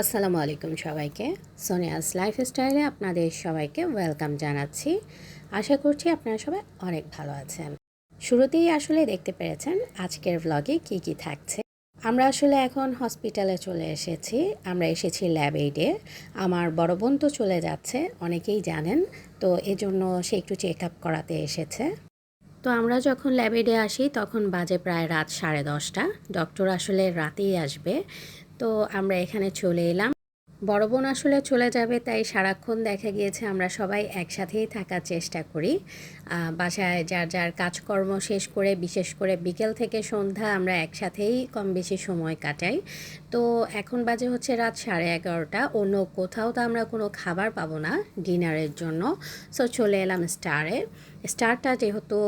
আসসালামু আলাইকুম সবাইকে। সোনিয়াস লাইফস্টাইলে আপনাদের সবাইকে ওয়েলকাম জানাচ্ছি। আশা করছি আপনারা সবাই অনেক ভালো আছেন। শুরুতেই আসলে দেখতে পেরেছেন আজকের ভ্লগে কি কি থাকছে। আমরা আসলে এখন হসপিটালে চলে এসেছি। আমরা এসেছি ল্যাব এইডে আমার বড় বোন তো চলে যাচ্ছে, অনেকেই জানেন। তো এজন্য সে একটু চেক আপ করাতে এসেছে। তো আমরা যখন ল্যাবেডে আসি, তখন বাজে প্রায় রাত সাড়ে দশটা। ডক্টর আসলে রাতেই আসবে। তো আমরা এখানে চলে এলাম। বড় বোন আসলে চলে যাবে, তাই সারাক্ষণ দেখা গিয়েছে আমরা সবাই একসাথেই থাকার চেষ্টা করি। বাসায় যার যার কাজকর্ম শেষ করে, বিশেষ করে বিকেল থেকে সন্ধ্যা আমরা একসাথেই কম বেশি সময় কাটাই। তো এখন বাজে হচ্ছে রাত সাড়ে এগারোটা, অন্য কোথাও তো আমরা কোনো খাবার পাবো না ডিনারের জন্য। সো চলে এলাম স্টারে। স্টারটা যেহেতু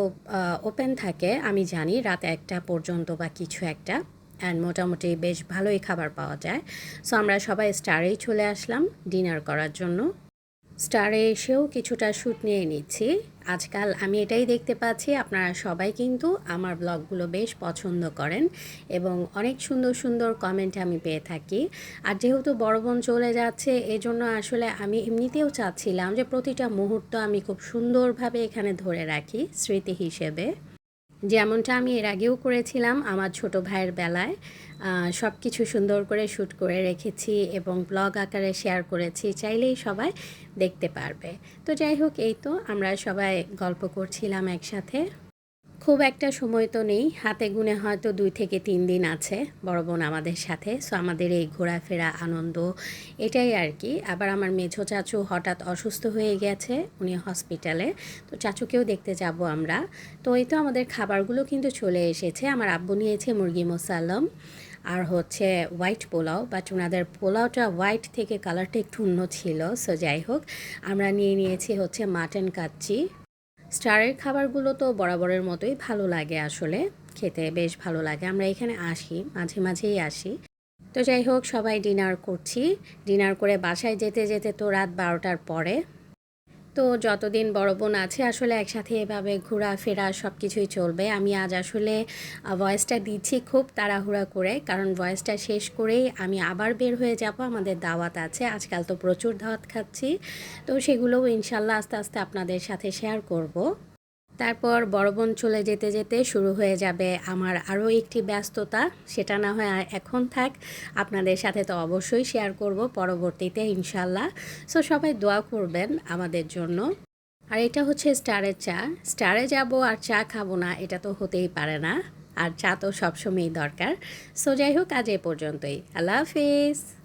ওপেন থাকে, আমি জানি রাত একটা পর্যন্ত বা কিছু একটা। অ্যান্ড মোটামুটি বেশ ভালোই খাবার পাওয়া যায়। সো আমরা সবাই স্টারেই চলে আসলাম ডিনার করার জন্য। স্টারে এসেও কিছুটা শ্যুট নিয়ে নিচ্ছি। আজকাল আমি এটাই দেখতে পাচ্ছি, আপনারা সবাই কিন্তু আমার ব্লগগুলো বেশ পছন্দ করেন এবং অনেক সুন্দর সুন্দর কমেন্ট আমি পেয়ে থাকি। আর যেহেতু বড় বোন চলে যাচ্ছে, এজন্য আসলে আমি এমনিতেও চাচ্ছিলাম যে প্রতিটা মুহূর্ত আমি খুব সুন্দরভাবে এখানে ধরে রাখি স্মৃতি হিসেবে। যেমনটা আমি এর আগেও করেছিলাম আমার ছোট ভাইয়ের বেলায় সব কিছু সুন্দর করে শ্যুট করে রেখেছি এবং ব্লগ আকারে শেয়ার করেছি, চাইলেই সবাই দেখতে পারবে। তো যাই হোক, এই তো আমরা সবাই গল্প করছিলাম একসাথে। খুব একটা সময় তো নেই। হাতে গুনে হয়তো দুই থেকে তিন দিন আছে বড় বোন আমাদের সাথে। সো আমাদের এই ঘোরাফেরা, আনন্দ, এটাই আর কি। আবার আমার মেঝো চাচু হঠাৎ অসুস্থ হয়ে গেছে, উনি হসপিটালে তো চাচুকেও দেখতে যাব আমরা। তো এই তো আমাদের খাবারগুলো কিন্তু চলে এসেছে। আমার আব্বু নিয়েছে মুরগি মোসাল্লাম আর হচ্ছে হোয়াইট পোলাও বাট ওনাদের পোলাওটা হোয়াইট থেকে কালারটা একটু অন্য ছিল। সো যাই হোক, আমরা নিয়ে নিয়েছি হচ্ছে মাটন কাচ্চি। স্টারের খাবারগুলো তো বরাবরের মতোই ভালো লাগে আসলে। খেতে বেশ ভালো লাগে। আমরা এখানে আসি, মাঝে মাঝেই আসি। তো যাই হোক, সবাই ডিনার করছি। ডিনার করে বাসায় যেতে যেতে তো রাত বারোটার পরে তো যতদিন বড় বোন আছে, আসলে একসাথে এভাবে ঘোরাফেরা সব কিছুই চলবে। আমি আজ আসলে ভয়েসটা দিচ্ছি খুব তাড়াহুড়া করে, কারণ ভয়েসটা শেষ করেই আমি আবার বের হয়ে যাব। আমাদের দাওয়াত আছে, আজকাল তো প্রচুর দাওয়াত খাচ্ছি। তো সেগুলোও ইনশাল্লাহ আস্তে আস্তে আপনাদের সাথে শেয়ার করব। তারপর বড় বোন চলে যেতে যেতে শুরু হয়ে যাবে আমার আরও একটি ব্যস্ততা। সেটা না হয় এখন থাক, আপনাদের সাথে তো অবশ্যই শেয়ার করব পরবর্তীতে ইনশাল্লাহ সো সবাই দোয়া করবেন আমাদের জন্য। আর এটা হচ্ছে স্টারের চা। স্টারে যাব আর চা খাব না, এটা তো হতেই পারে না। আর চা তো সবসময়ই দরকার। সো যাই হোক, আজ এ পর্যন্তই। আল্লাহ হাফিজ।